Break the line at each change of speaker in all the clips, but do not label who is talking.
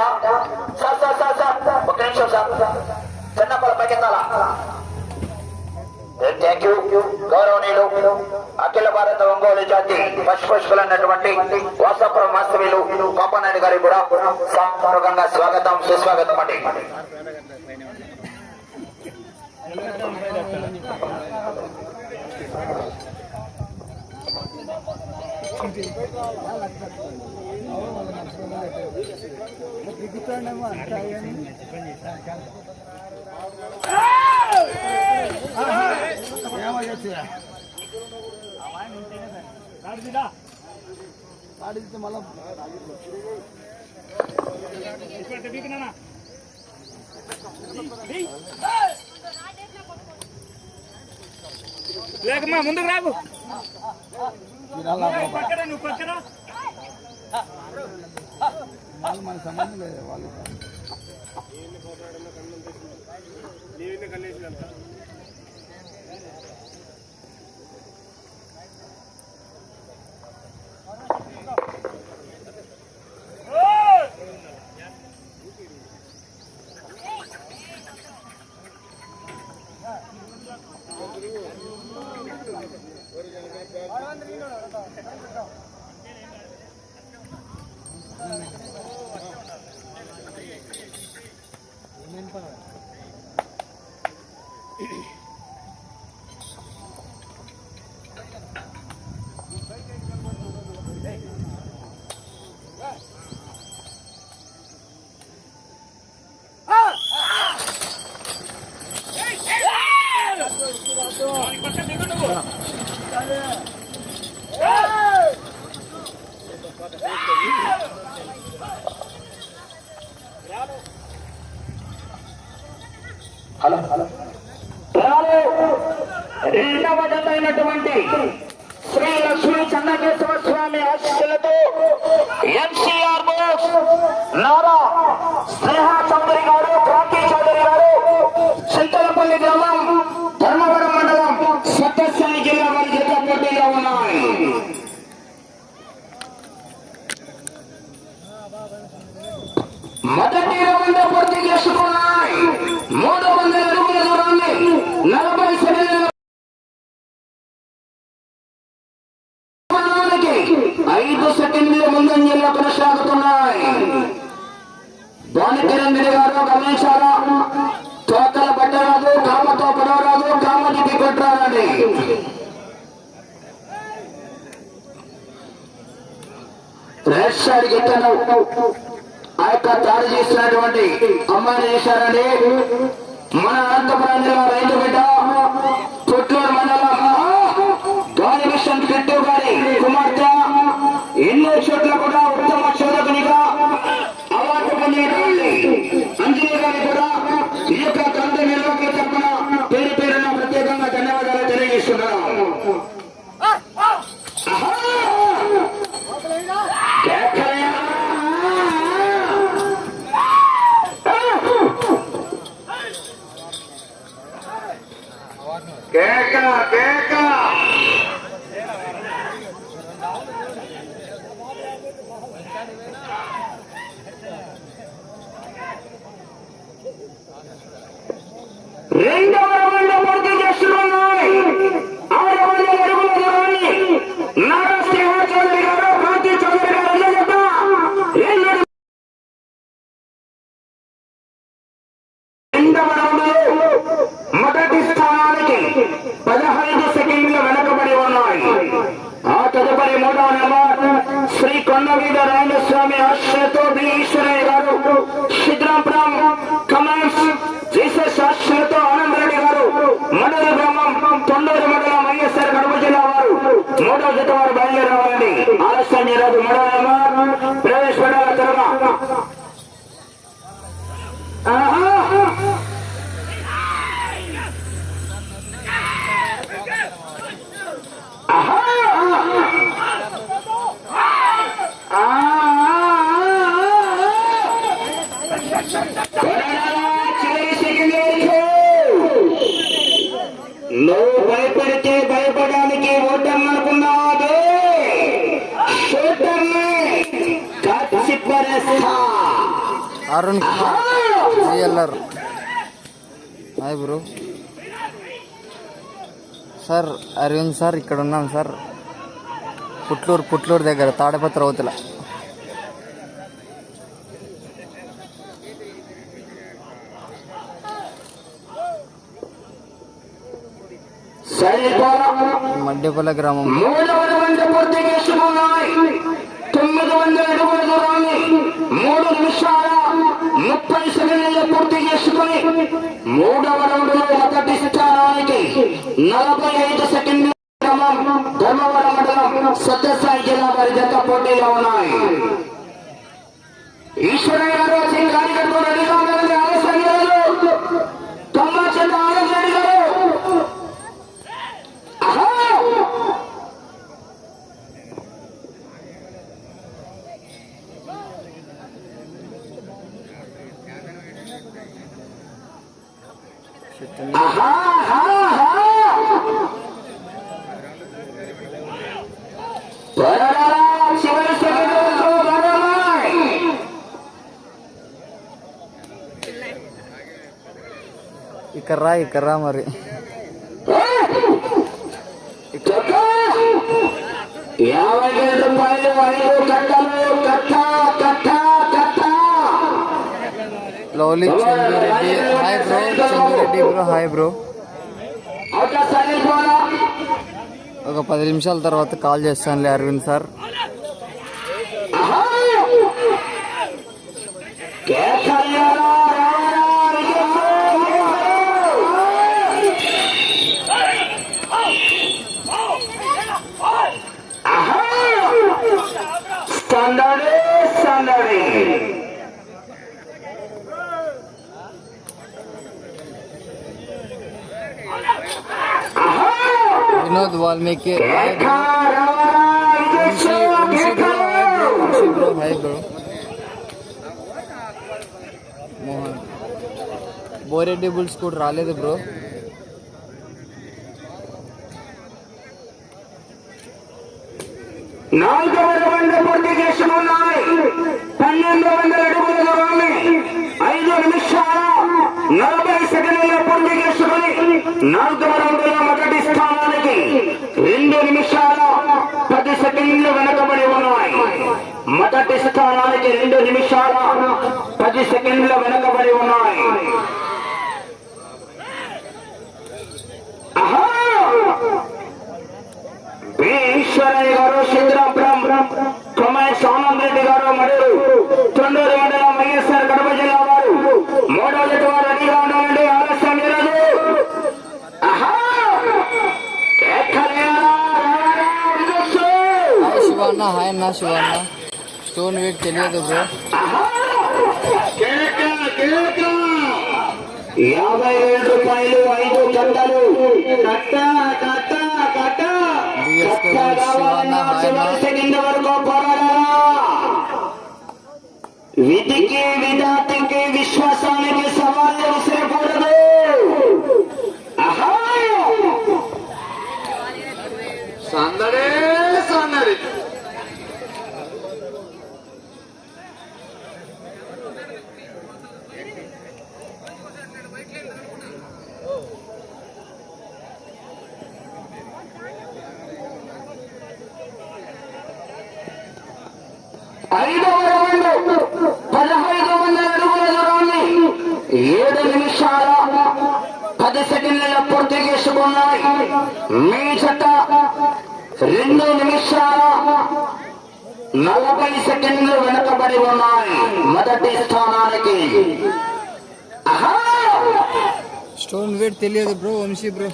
ఉన్నాడా sir sir sir sir ఒక నిమిషం సార్ చిన్నప్పల పైకెత్తాలా? థ్యాంక్ యూ గౌరవనీయులు అఖిల భారత ఒంగోలు జాతి పశుపుష్కులు అన్నటువంటి వాసాపురం వాస్తవ్యులు పాపనాయుడు గారికి కూడా సాంపూర్వకంగా స్వాగతం సుస్వాగతం అండి.
దిక్కులోనేమో అంటాయి కానీ ఆడితే మళ్ళీ లేకమ్మా ముందుకు రాకు. పక్కన నువ్వు పక్కన.
వాళ్ళు మనకు సంబంధం లేదు వాళ్ళు
కళ్ళు కళ్ళేసినంత రైట్ సైడ్ ఆ యొక్క దాడి చేసినటువంటి అమ్మాయిని చేశారని మన అనంతపురాన్ని రైతు బిడ్డ Recabeca. Né? జిల్లా వారు బయలుదేరవాలండి ఆలస్యం
Arun Kumar GLR. Hi bro. Sir Arvind sir ఇక్కడ ఉన్నాం సార్. పుట్లూరు పుట్లూరు దగ్గర తాడపత్రి అవతల. మడ్డెపల్ల గ్రామం.
తొమ్మిది వందల మూడు నిమిషాల ముప్పై సెకండ్లు పూర్తి చేసుకుని మూడవ రౌండ్లో మొదటి స్థానానికి నలభై ఐదు సెకండ్ల క్రమం ధర్మవరం మండలం సత్యసాయి జిల్లా వారి జత పోటీలో ఉన్నాయి. ఈశ్వరయ్య గారు సింగ్ గారితో రెడీగా ఉండాలని ఆలస్యం లేదు తొమ్మిది చెంత ఆలస్యం గారు ఆహా! ఆహా! ఆహా! త్వరగా చివరి సెకండ్లలో గమనాయ్.
ఇక్కడ రా ఇక్కడ రా మరి!
యాభై వేల రూపాయలు ఐదు కట్టలు కట్ట కట్ట కట్ట
lovely Chandreddy hi bro Chandreddy bro hi bro ఒక పది నిమిషాల తర్వాత కాల్ చేస్తానులే Arvind sir. Vamshi bro hi bro Mohan Boreddy bulls కూడా రాలేదు బ్రో
నాలుగవ రౌండ్ పూర్తి చేసుకున్నాయి పన్నెండు వందల అడుగుల దూరాన్ని ఐదు నిమిషాల నలభై సెకండ్ల పూర్తి చేసుకుని నాలుగు వందల మొదటి స్థానానికి రెండు నిమిషాల పది సెకండ్లు వెనకబడి ఉన్నాయి. మొదటి స్థానానికి రెండు నిమిషాల పది సెకండ్ల వెనకబడి ఉన్నాయి. ఆహా ఈశ్వరయ్య గారు కుమార్ సానంద్ రెడ్డి గారు మరియు తొండూరు మండలం వైఎస్ఆర్ కడప జిల్లా వారు. మూడో జట్టు వారు రెడీగా ఉండాలండి ఆలస్యం లేదు
శివన్న హాయ్ అన్న శివన్న. స్టోన్ వెయిట్ తెలియదు బ్రో!
యాభై వేల రూపాయలు ఐదు కట్ట
DSK
కట్ట
శివన్న,
కావాలన్నా
హాయ్ అన్న.
చివరి సెకండ్ వరకు పోరాడాలా విధికి విధాతికి విశ్వాసానికి సవాళ్ళు విసిరకూడదు సందడి ఐదవ రౌండ్ పదహైదు వందల అడుగుల దూరాన్ని ఏడు నిమిషాల పది సెకండ్ల పూర్తి చేసుకున్నాయి. మీ జత రెండు నిమిషాల నలభై సెకండ్లు వెనకబడి ఉన్నాయి. మొదటి స్థానానికి.
స్టోన్ వెయిట్ తెలియదు బ్రో వంశీ బ్రో.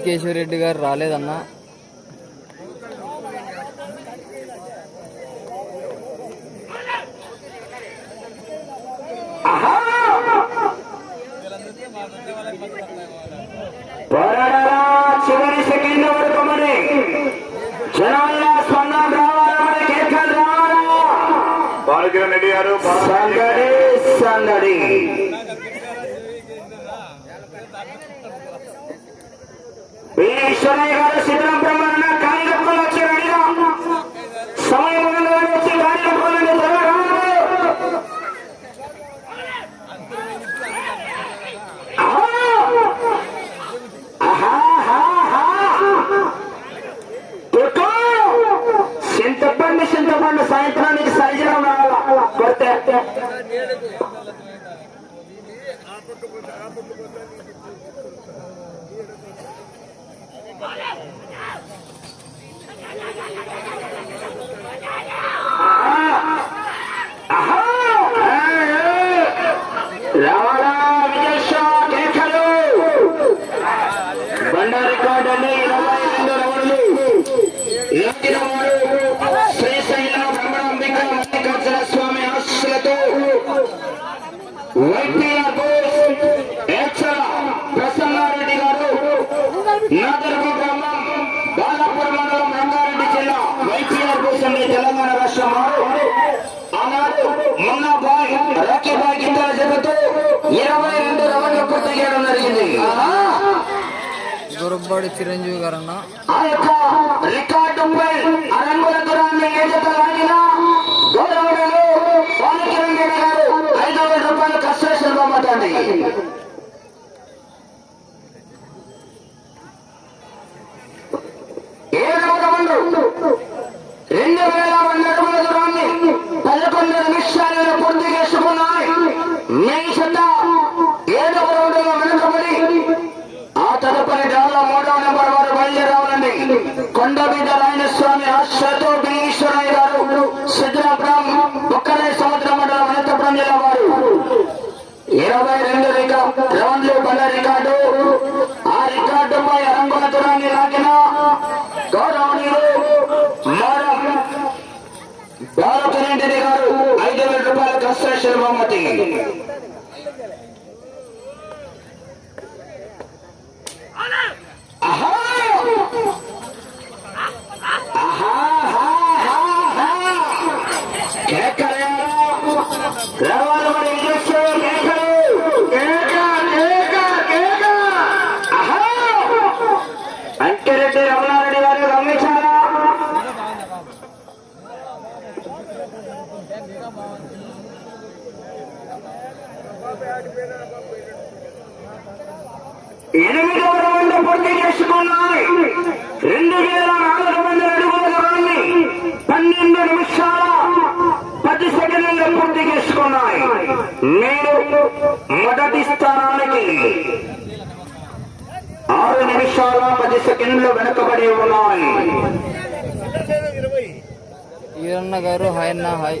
కేశవరెడ్డి గారు రాలేదన్నా జబ్బడు చిరంజీవి
గారు అన్న రెండు వేల వంద అడుగుల దూరాన్ని పదకొండు నిమిషాలలో పూర్తి చేసుకున్నాయి. కొండబిడ్డలైన స్వామి రాయనస్వామి ఆశ్రతో గారు సిద్ధరాపురం ఒక్కనే సముద్ర మండలం అనంతపురం జిల్లా వారు. ఇరవై రెండు రౌండ్లు పడ్డ రికార్డు. ఆ రికార్డుపై అరంగుణతురాన్ని లాగిన గౌరవనీయులు భారత గారు ఐదు వేల రూపాయల కస్త శిల్వమతి ఎనిమిదవ రౌండ్ పూర్తి చేసుకున్నాయి రెండు వేల నాలుగు వందల అడుగుల పన్నెండు నిమిషాల పది సెకండ్లు పూర్తి చేసుకున్నాయి. నేను మొదటి స్థానానికి ఆరు నిమిషాల పది సెకండ్లు వెనుకబడి ఉన్నాయి
ఈరన్న గారు హాయ్ హాయ్.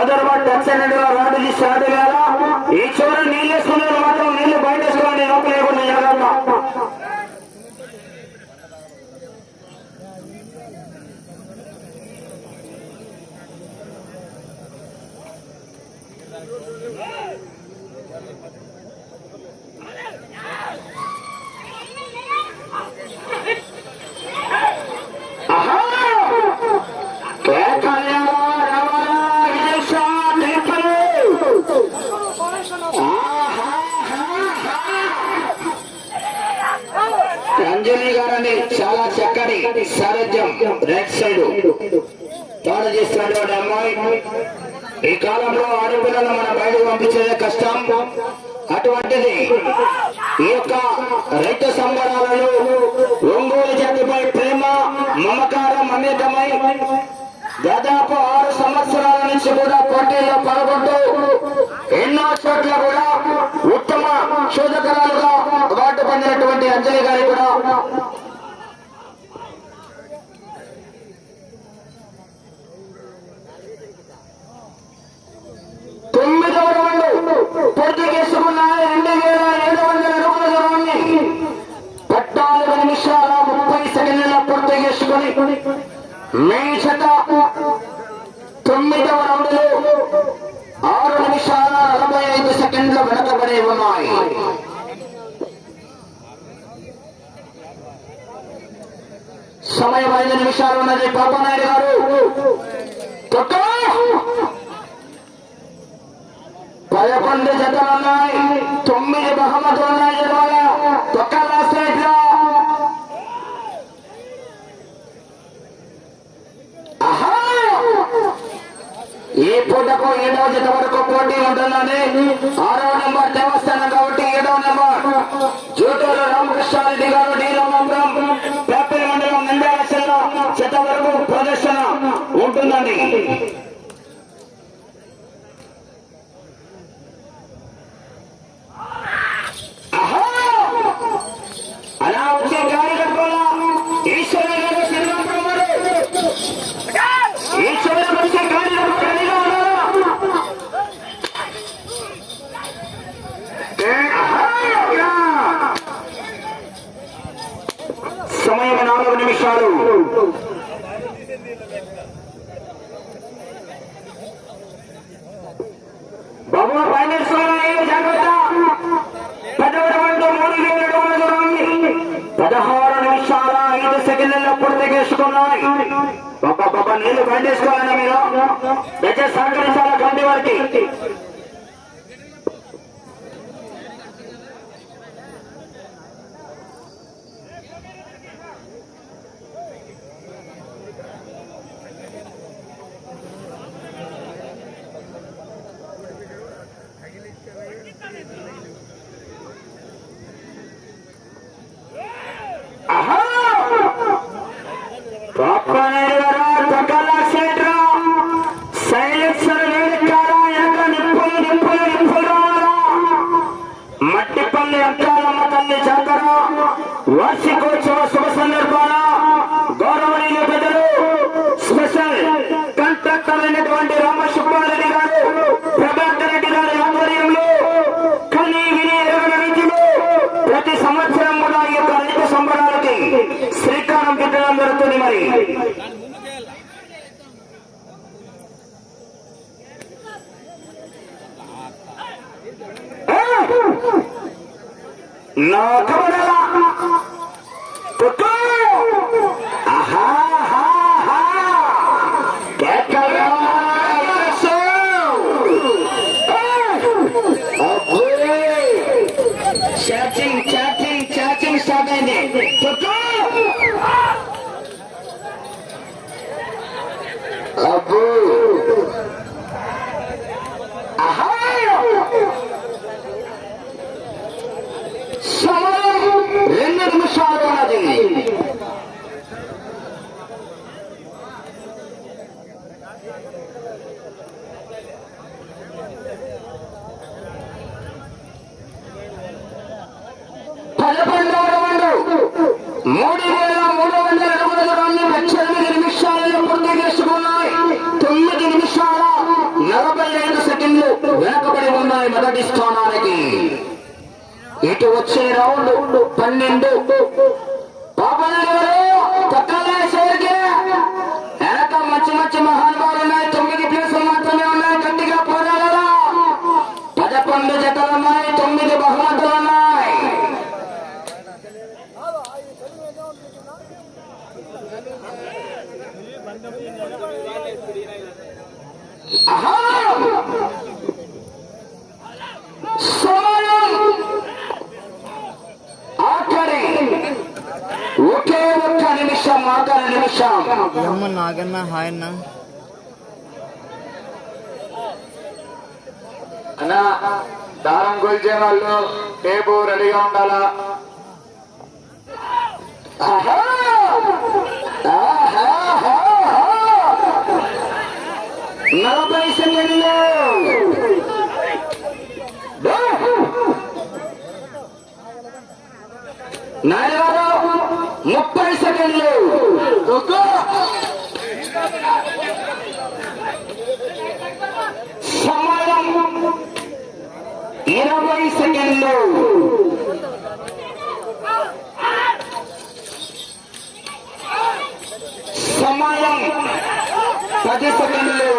సోదరు టెన్షన్ రాడు షాడు వేళ ఈ చివరి నీళ్ళు వేసుకునే మాత్రం నీళ్ళు బయట వేసుకోండి లోపల లేకుండా జాగ్రత్త Yeah. ఈ యొక్క రైతు సంబరాలలో ఒంగోలు జాతిపై ప్రేమ మమకారం అనేకమై దాదాపు ఆరు సంవత్సరాల నుంచి కూడా పోటీల్లో పాల్గొంటూ ఎన్నో చోట్ల కూడా ఉత్తమ శోధకరాలుగా అవార్డు పొందినటువంటి అంజలి గారి కూడా తొమ్మిదవ రౌండ్ పూర్తి చేసుకున్నాయి రెండు వేల ఏడు వందల నిమిషాల ముప్పై సెకండ్ల పూర్తి చేసుకుని మీ చెత్త తొమ్మిదవ రౌండ్లో ఆరు నిమిషాల నలభై ఐదు సెకండ్ల వెనకబడి ఉన్నాయి. సమయం ఐదు నిమిషాలు ఉన్నది. పాపనాయుడు గారు పదకొండు జతలు ఉన్నాయి. తొమ్మిది బహుమతులు ఉన్నాయి. పూటకు ఏడవ జత వరకు పోటీ ఉంటుందని ఆరో నెంబర్ దేవస్థానం కాబట్టి ఏడవ నెంబర్. జూటూరు రామకృష్ణారెడ్డి గారు డి రామపురం మండలం నిండా జిల్లా జత వరకు ప్రదర్శన ఉంటుందండి ఆహా! అలా వచ్చే గాలి కట్టుకోవాలా ఈశ్వర గారు శ్రీరామపురం వారు ఈశ్వర వచ్చే గాలి కట్టుకోవాలా సమయం నాలుగు నిమిషాలు బాబు ఫైనల్స్ జాగ్రత్త పదవరవంతో మూడు వేల అడుగుల దూరాన్ని పదహారు నిమిషాల ఐదు సెకండ్లలో పూర్తి చేసుకున్నాయి బాబా బాబా నీళ్ళు మీరు? దయచేసి సహకరించాలా కమిటీ వారికి? జరుగుతుంది నా వచ్చే రౌండ్ పన్నెండు. వెనక మంచి మంచి మహానుభావులు ఉన్నాయి. తొమ్మిది ప్లేసులు మాత్రమే ఉన్నాయి. గట్టిగా పోరాడారా పదకొండు జతలు ఉన్నాయి తొమ్మిది బహుమతులు ఉన్నాయి ఆహా! సమయం ఆఖరి ఒకే ఒక్క నిమిషం ఆఖరి నిమిషం
ఎమ్మ నాగన్న హాయ్ అన్న
అన్న దారం కొలిచే వాళ్ళు రేపు రెడీగా ఉండాలా?
నలభై సెకండ్లు! దో! ముప్పై సెకండ్లు! ఇరవై సెకండ్లు. సమయం పది సెకండ్లు.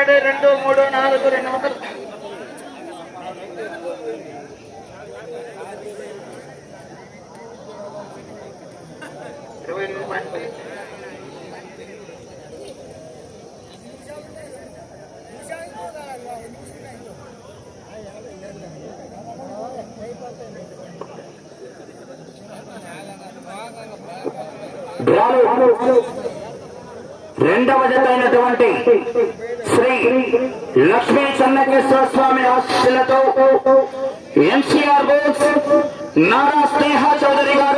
ఒకటి రెండు మూడు నాలుగు రెండు వందలు
ఆమె ఆశీస్సులతో ఎన్సీఆర్ బోర్డ్స్ నారా స్నేహ చౌదరి గారు